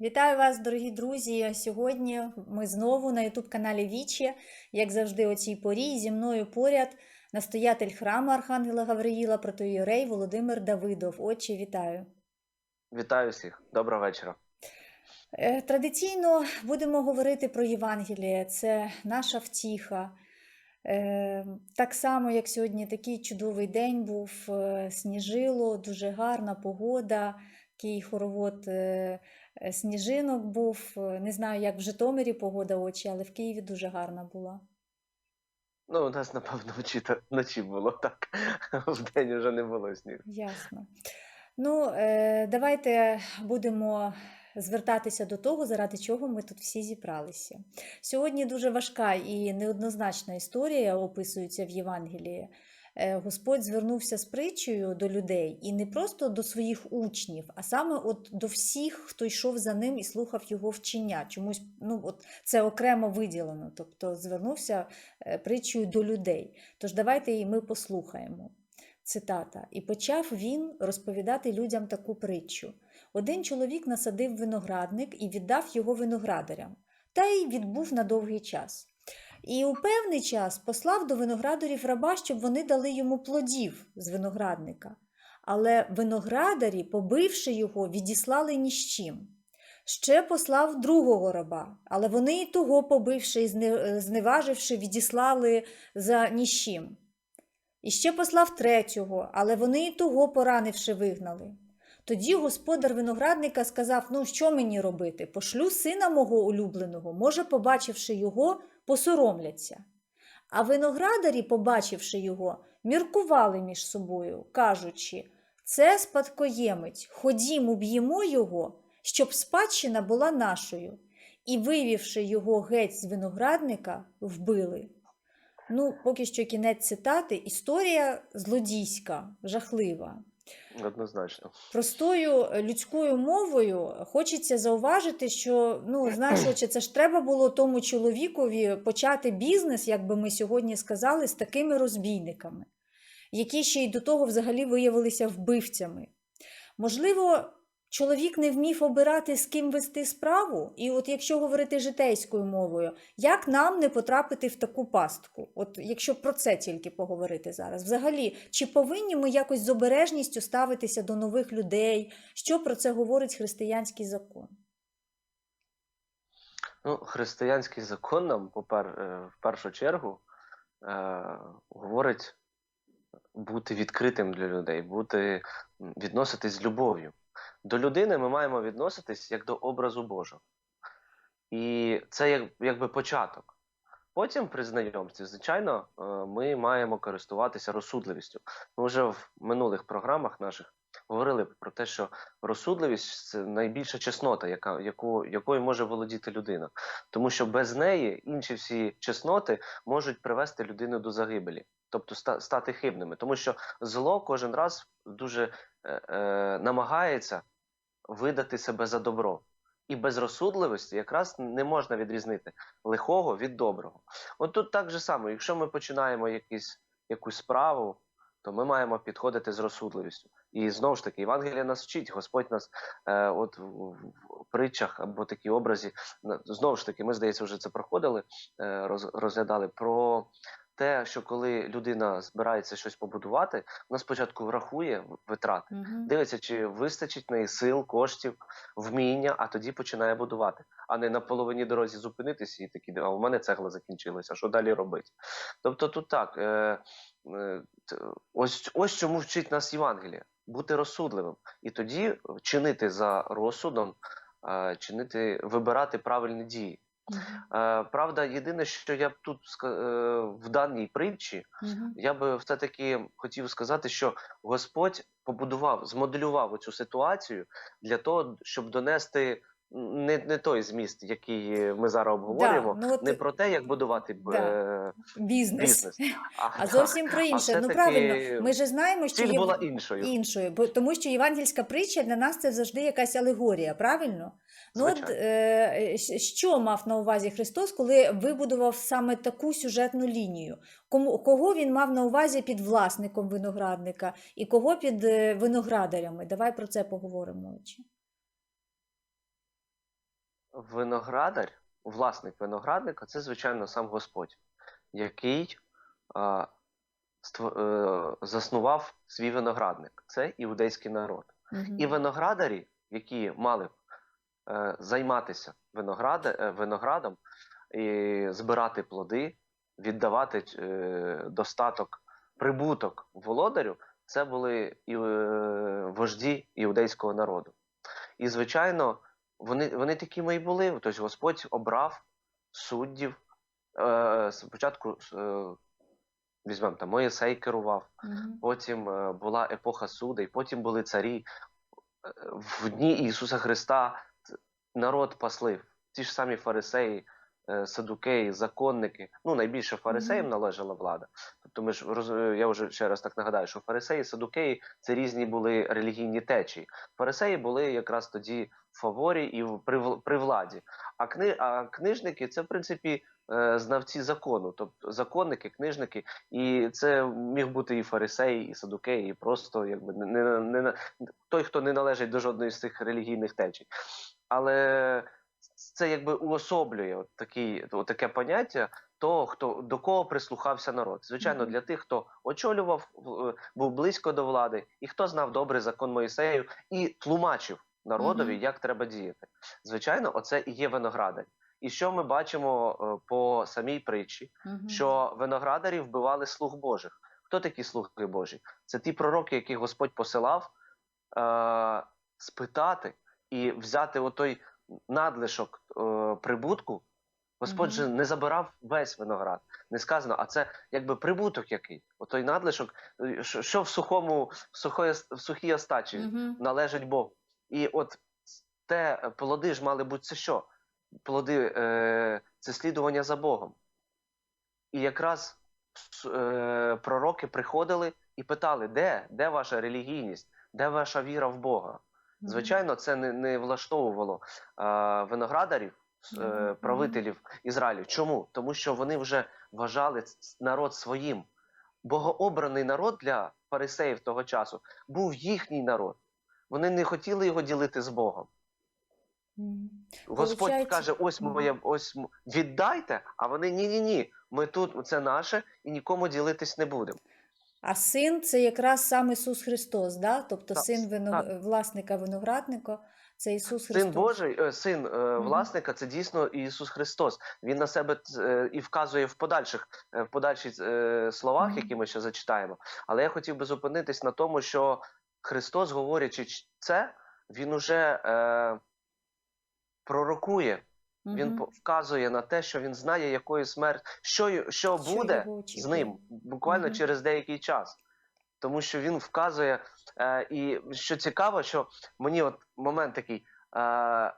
Вітаю вас, дорогі друзі! Сьогодні ми знову на ютуб-каналі Вічі, як завжди, о цій порі. Зі мною поряд настоятель храму Архангела Гавриїла, протоїрей Володимир Давидов. Отче, вітаю! Вітаю всіх, доброго вечора. Е, Традиційно будемо говорити про Євангеліє. Це наша втіха. Е, Так само, як сьогодні такий чудовий день був, е, сніжило, дуже гарна погода, такий хоровод е, е, сніжинок був. Е, Не знаю, як в Житомирі погода очі, але в Києві дуже гарна була. Ну, у нас, напевно, вночі, вночі було так. Вдень вже не було снігу. Ясно. Ну, давайте будемо звертатися до того, заради чого ми тут всі зібралися. Сьогодні дуже важка і неоднозначна історія описується в Євангелії. Е, Господь звернувся з притчею до людей і не просто до своїх учнів, а саме от до всіх, хто йшов за ним і слухав його вчення. Чомусь ну, от це окремо виділено, тобто звернувся е, притчею до людей. Тож давайте і ми послухаємо. Цитата: І почав він розповідати людям таку притчу. Один чоловік насадив виноградник і віддав його виноградарям, та й відбув на довгий час. І у певний час послав до виноградарів раба, щоб вони дали йому плодів з виноградника. Але виноградарі, побивши його, відіслали ні з чим. Ще послав другого раба, але вони і того, побивши і зне- зневаживши, відіслали за ні з чим. І ще послав третього, але вони і того, поранивши, вигнали. Тоді господар виноградника сказав: Ну, що мені робити? Пошлю сина мого улюбленого, може, побачивши його, посоромляться. А виноградарі, побачивши його, міркували між собою, кажучи: це спадкоємець, ходім, уб'ємо його, щоб спадщина була нашою. І, вивівши його геть з виноградника, вбили. Ну, поки що кінець цитати. Історія злодійська, жахлива. Однозначно. Простою е, людською мовою хочеться зауважити, що ну отче, це ж треба було тому чоловікові почати бізнес, як би ми сьогодні сказали, з такими розбійниками, які ще й до того взагалі виявилися вбивцями. Можливо, чоловік не вмів обирати, з ким вести справу, і от якщо говорити житейською мовою, як нам не потрапити в таку пастку? От якщо про це тільки поговорити зараз, взагалі, чи повинні ми якось з обережністю ставитися до нових людей? Що про це говорить християнський закон? Ну, християнський закон нам, е, в першу чергу, е, говорить бути відкритим для людей, бути, відноситись з любов'ю. До людини ми маємо відноситись як до образу Божого. І це як, якби початок. Потім при знайомстві, звичайно, е, ми маємо користуватися розсудливістю. Ми вже в минулих програмах наших говорили про те, що розсудливість це найбільша чеснота, яка, яку, якою може володіти людина. Тому що без неї інші всі чесноти можуть привести людину до загибелі, тобто стати хибними. Тому що зло кожен раз дуже е, е, намагається видати себе за добро. І без розсудливості якраз не можна відрізнити лихого від доброго. От тут так же само, якщо ми починаємо якісь, якусь справу, то ми маємо підходити з розсудливістю. І знову ж таки, Євангелія нас вчить, Господь нас е, от в, притчах або такі образі, знову ж таки, ми, здається, вже це проходили, е, роз, розглядали про те, що коли людина збирається щось побудувати, вона спочатку рахує витрати. Угу. Дивиться, чи вистачить неї сил, коштів, вміння, а тоді починає будувати, а не на половині дорозі зупинитися і такі, а у мене цегла закінчилася, що далі робити? Тобто тут так, е, е, ось, ось чому вчить нас Євангеліє бути розсудливим і тоді чинити за розсудом, е, чинити, вибирати правильні дії. Е, правда, єдине, що я б тут е, в даній притчі я би все-таки хотів сказати, що Господь побудував, змоделював цю ситуацію для того, щоб донести не, не той зміст, який ми зараз обговорюємо, ну от- не про те, як будувати Да. е, Бізнес. бізнес, а, А зовсім про а інше. Ну правильно, ми ж знаємо, що є була іншою. іншою, бо тому що євангельська притча для нас це завжди якась алегорія, правильно? Ну от е, що мав на увазі Христос, коли вибудував саме таку сюжетну лінію? Кому кого він мав на увазі під власником виноградника і кого під е, виноградарями? Давай про це поговоримо. Отче. виноградар, власник виноградника, це, звичайно, сам Господь, який ство- е, заснував свій виноградник. Це іудейський народ. Мгм. І виноградарі, які мали е, займатися винограда, е, виноградом і збирати плоди, віддавати е, достаток, прибуток володарю, це були і, е, вожді іудейського народу. І, звичайно, вони, вони такими і були. Тобто Господь обрав суддів. Е, спочатку е, візьмемо там Моїсей керував, Мгм. потім е, була епоха судей, потім були царі. Е, В дні Ісуса Христа народ паслив. Ті ж самі фарисеї, е, садукеї, законники. Ну, найбільше фарисеям належала влада. Тобто, ми ж роз- я вже ще раз так нагадаю, що фарисеї, садукеї це різні були релігійні течії. Фарисеї були якраз тоді в фаворі і в- при, при владі. А, кни, а книжники це, в принципі, е, знавці закону, тобто законники, книжники, і це міг бути і фарисеї, і садукеї, і просто якби не, не, не- той, хто не належить до жодної з цих релігійних течій. Але це якби уособлює от такий, от таке поняття того, хто до кого прислухався народ. Звичайно, для тих, хто очолював, е, був близько до влади, і хто знав добрий закон Моїсею і тлумачив народові, як треба діяти. Звичайно, оце і є виноградар. І що ми бачимо е, по самій притчі? Що виноградарі вбивали слуг Божих. Хто такі слуги Божі? Це ті пророки, яких Господь посилав е- спитати і взяти отой надлишок е- прибутку. Господь Мгм. же не забирав весь виноград. Не сказано, а це якби прибуток який. Отой надлишок, е, що, в сухому, в сухої, в сухій остачі Мгм. належить Богу. І от те е, плоди ж мали бути це що? Плоди е, це слідування за Богом. І якраз е, пророки приходили і питали, де, де ваша релігійність, де ваша віра в Бога? Звичайно, це не, не влаштовувало е, виноградарів, е, правителів Ізраїлю. Чому? Тому що вони вже вважали народ своїм. Богообраний народ для фарисеїв того часу був їхній народ. Вони не хотіли його ділити з Богом. Господь Получається- каже: ось моє, ось віддайте, а вони ні, ні, ні. Ми тут це наше і нікому ділитись не будемо. А син це якраз сам Ісус Христос, да? тобто Так, син вино... так. власника виноградника це Ісус Христос. Син Божий, е, син е, власника, це дійсно Ісус Христос. Він на себе е, і вказує в подальших е, в подальших е, словах, які ми ще зачитаємо. Але я хотів би зупинитись на тому, що Христос, говорячи це, він уже е, пророкує. Він Мгм. вказує на те, що він знає, якою смерть, що, що Що буде його з ним буквально Мгм. через деякий час. Тому що він вказує, е, і що цікаво, що мені от момент такий. Е,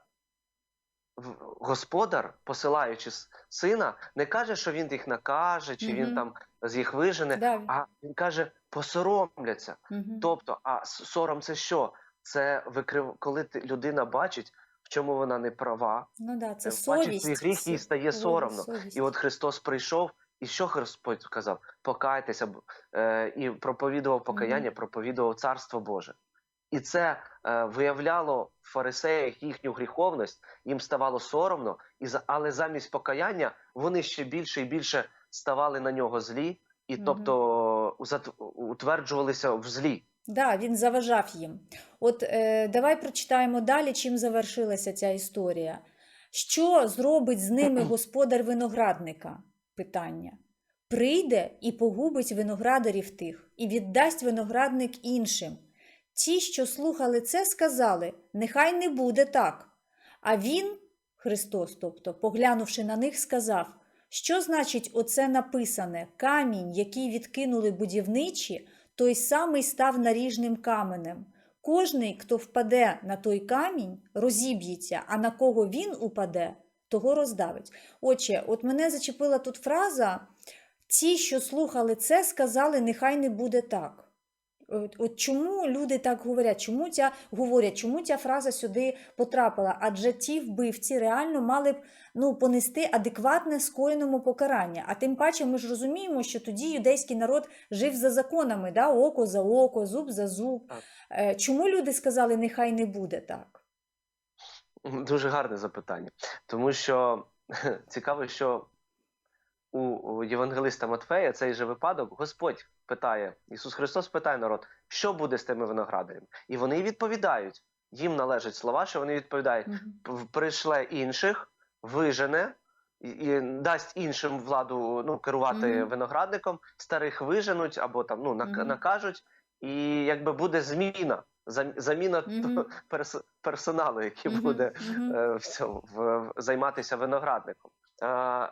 господар, посилаючи сина, не каже, що він їх накаже, чи він там з їх вижене, Да. а він каже, посоромляться. Мгм. Тобто, а сором це що? Це викрив, коли ти, людина бачить, чому вона не права, Ну да, це е, бачить свій гріх, їй стає соромно. совість. І от Христос прийшов, і що Господь сказав? Покайтеся е, і проповідував покаяння, проповідував Царство Боже. І це е, виявляло в фарисеях їхню гріховність, їм ставало соромно, і але замість покаяння вони ще більше і більше ставали на нього злі, і тобто зат- утверджувалися в злі. Да, він заважав їм. От е, давай прочитаємо далі, чим завершилася ця історія. Що зробить з ними господар виноградника? Питання. Прийде і погубить виноградарів тих, і віддасть виноградник іншим. Ті, що слухали це, сказали: Нехай не буде так. А він, Христос, тобто, поглянувши на них, сказав: Що значить оце написане? Камінь, який відкинули будівничі, той самий став наріжним каменем. Кожний, хто впаде на той камінь, розіб'ється, а на кого він упаде, того роздавить. Отже, от мене зачепила тут фраза: ті, що слухали це, сказали, нехай не буде так. От, чому люди так говорять? Чому ця говорять? Чому ця фраза сюди потрапила? Адже ті вбивці реально мали б ну, понести адекватне скоєному покарання. А тим паче ми ж розуміємо, що тоді юдейський народ жив за законами, да? око за око, зуб за зуб. Так. Е, Чому люди сказали, нехай не буде так? Дуже гарне запитання. Тому що цікаво, що у, Євангелиста Матфея цей же випадок Господь питає, Ісус Христос питає народ, що буде з тими виноградарями? І вони відповідають. Їм належать слова, що вони відповідають: Мгм. «П- прийшле інших, вижене. І, дасть іншим владу ну, керувати Мгм. виноградником, старих виженуть або там ну нак- накажуть, і якби буде зміна, зам- заміна Мгм. перс- персоналу, який Мгм. буде Мгм. е, в цьому в, в- займатися виноградником. Е,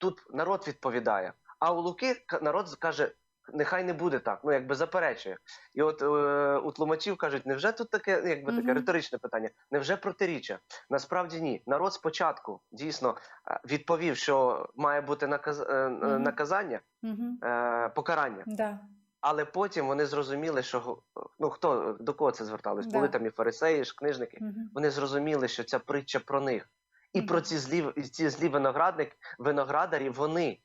тут народ відповідає, а у Луки народ каже. Нехай не буде так, ну якби заперечує. І от е, у тлумачів кажуть, невже тут таке, якби таке риторичне питання? Невже протиріччя? Насправді ні. Народ спочатку дійсно е, відповів, що має бути наказ, Мгм. наказання, е, покарання, Да. але потім вони зрозуміли, що ну хто до кого це звертались? Да. Були там і фарисеї, і книжники. Мгм. Вони зрозуміли, що ця притча про них. І про ці злі, ці злі виноградник, виноградарі вони.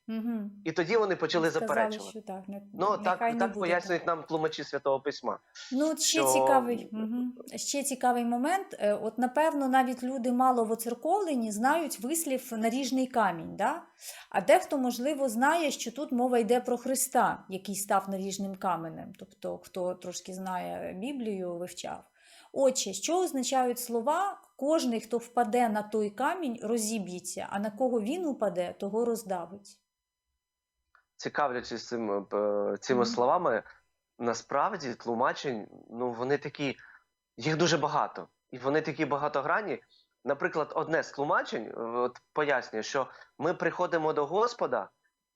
І тоді вони почали Сказали, заперечувати. що так, не, Ну так, не так пояснюють нам тлумачі Святого Письма. Ну, от ще що- цікавий, угу. ще цікавий момент. Е, От, напевно, навіть люди мало воцерковлені знають вислів наріжний камінь. Да? А дехто, можливо, знає, що тут мова йде про Христа, який став наріжним каменем. Тобто, хто трошки знає Біблію, вивчав. Отже, що означають слова? Кожний, хто впаде на той камінь, розіб'ється, а на кого він упаде, того роздавить. Цікавлячись цим, е, цими Мгм. словами, насправді тлумачень, ну вони такі, їх дуже багато. І вони такі багатогранні. Наприклад, одне з тлумачень е, от, пояснює, що ми приходимо до Господа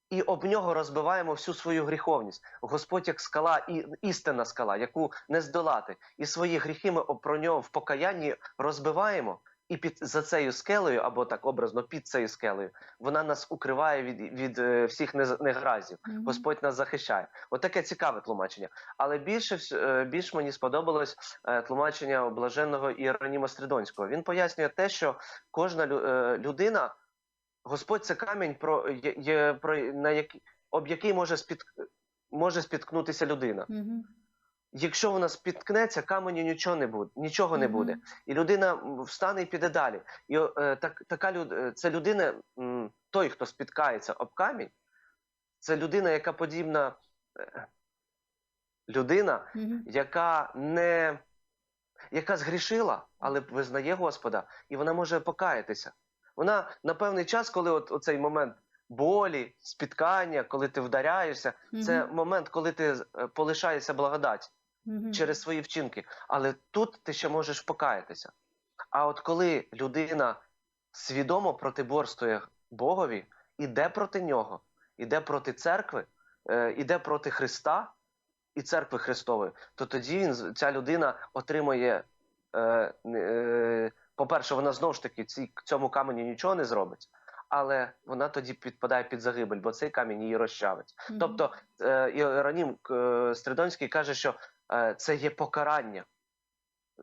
і об нього розбиваємо всю свою гріховність. Господь як скала, і істинна скала, яку не здолати. І свої гріхи ми про нього в покаянні розбиваємо. І під за цією скелею, або так образно, під цією скелею, вона нас укриває від, від е, всіх негразів. Мгм. Господь нас захищає. От цікаве тлумачення. Але більше е, більш мені сподобалось е, тлумачення блаженного Іероніма Стридонського. Він пояснює те, що кожна лю- людина, Господь це камінь, про, є, є, про на який, об який може спід, може спіткнутися людина. Мгм. Якщо вона спіткнеться, каменю нічого не буде, нічого не буде. І людина встане і піде далі. І е, так, така люд, е, це людина, той, хто спіткається об камінь, це людина, яка подібна е, людина, Мгм. яка не яка згрішила, але визнає Господа, і вона може покаятися. Вона на певний час, коли от оцей момент болі, спіткання, коли ти вдаряєшся, це момент, коли ти е, полишаєшся благодать Мгм. через свої вчинки. Але тут ти ще можеш покаятися. А от коли людина свідомо протиборствує Богові, іде проти нього, іде проти церкви, е, іде проти Христа і церкви Христової, то тоді він, ця людина отримує, е, е, по-перше, вона знову ж таки ці, цьому камені нічого не зробить. Але вона тоді підпадає під загибель, бо цей камінь її розчавить. Мгм. Тобто е, Іеронім е, Стридонський каже, що е, це є покарання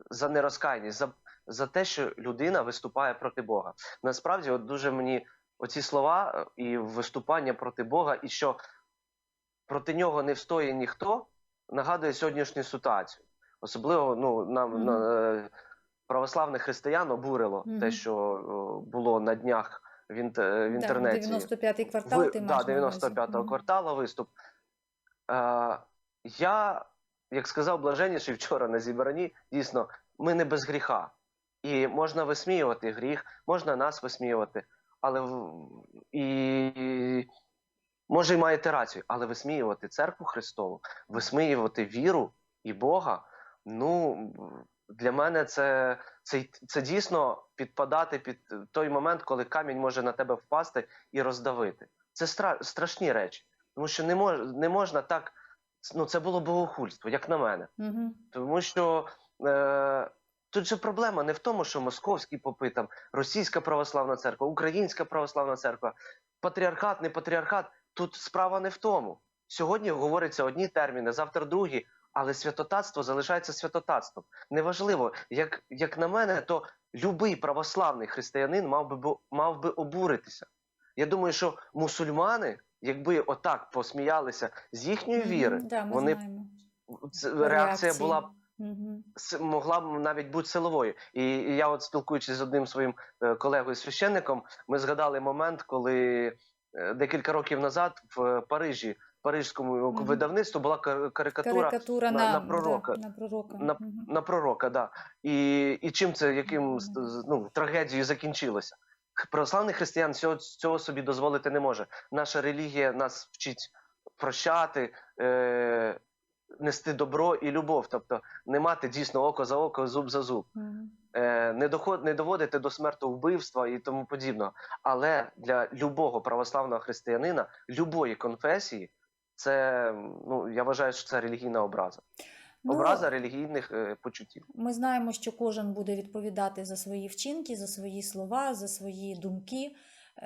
за нерозкаяність, за, за те, що людина виступає проти Бога. Насправді, от дуже мені оці слова е, і виступання проти Бога, і що проти нього не встоє ніхто, нагадує сьогоднішню ситуацію. Особливо ну, нам Мгм. на, е, православних християн обурило Мгм. те, що о, було на днях в, інт- в Да, інтернеті. 95-й квартал Ви, ти маєш на 95-го Мгм. кварталу виступ. Е, я, як сказав блаженніший вчора на зібранні, дійсно, ми не без гріха. І можна висміювати гріх, можна нас висміювати, але в- і може і маєте рацію, але висміювати церкву Христову, висміювати віру і Бога, ну для мене це, це, це дійсно підпадати під той момент, коли камінь може на тебе впасти і роздавити. Це стра- страшні речі, тому що не мож, не можна так. Ну, це було богохульство, як на мене. Мгм. Тому що е, тут же проблема не в тому, що московські попи, там, російська православна церква, українська православна церква, патріархат, не патріархат. Тут справа не в тому. Сьогодні говоряться одні терміни, завтра другі, але святотатство залишається святотатством. Неважливо, як, як на мене, то любий православний християнин мав би, мав би обуритися. Я думаю, що мусульмани, якби отак посміялися з їхньої віри, Да, ми вони знаємо. реакція Реакції. була б с- могла б навіть бути силовою. І, і я, от спілкуючись з одним своїм е, колегою священником, ми згадали момент, коли е, декілька років назад в Парижі, парижському Мгм. видавництву була кар- карикатура Карикатура на- на, на пророка. Да, на пророка. На- Мгм. на пророка. Да. І, і чим це, яким ну, трагедією закінчилося? Православний християн цього, цього собі дозволити не може. Наша релігія нас вчить прощати, е, нести добро і любов, тобто не мати дійсно око за око, зуб за зуб, Мгм. е, не, доход, не доводити до смертовбивства і тому подібного. Але для любого православного християнина, любої конфесії, це ну я вважаю, що це релігійна образа. Ну, Образа релігійних е, почуттів. Ми знаємо, що кожен буде відповідати за свої вчинки, за свої слова, за свої думки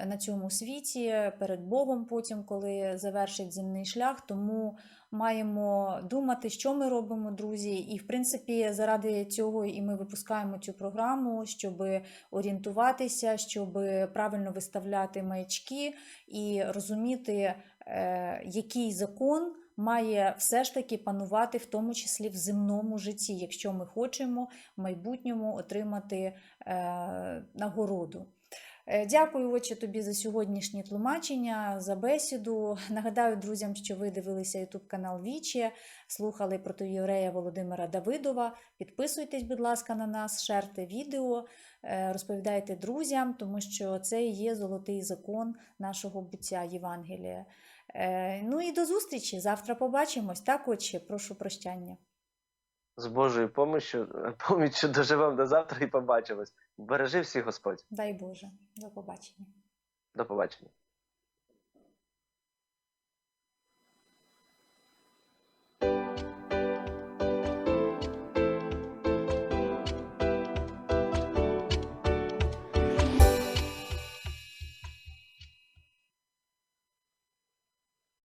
на цьому світі перед Богом, потім, коли завершить земний шлях. Тому маємо думати, що ми робимо, друзі. І, в принципі, заради цього і ми випускаємо цю програму, щоб орієнтуватися, щоб правильно виставляти маячки і розуміти, е, який закон має все ж таки панувати, в тому числі в земному житті, якщо ми хочемо в майбутньому отримати е, нагороду. Е, Дякую, отче, тобі за сьогоднішнє тлумачення, за бесіду. Нагадаю друзям, що ви дивилися YouTube канал Віче, слухали протоєврея Володимира Давидова. Підписуйтесь, будь ласка, на нас, шерте відео, е, розповідайте друзям, тому що це і є золотий закон нашого буття Євангелія. Е, Ну і до зустрічі. Завтра побачимось. Так, отче, прошу прощання. З Божою поміччю, поміччю доживемо до завтра і побачимось. Бережи всіх Господь. Дай Боже. До побачення. До побачення.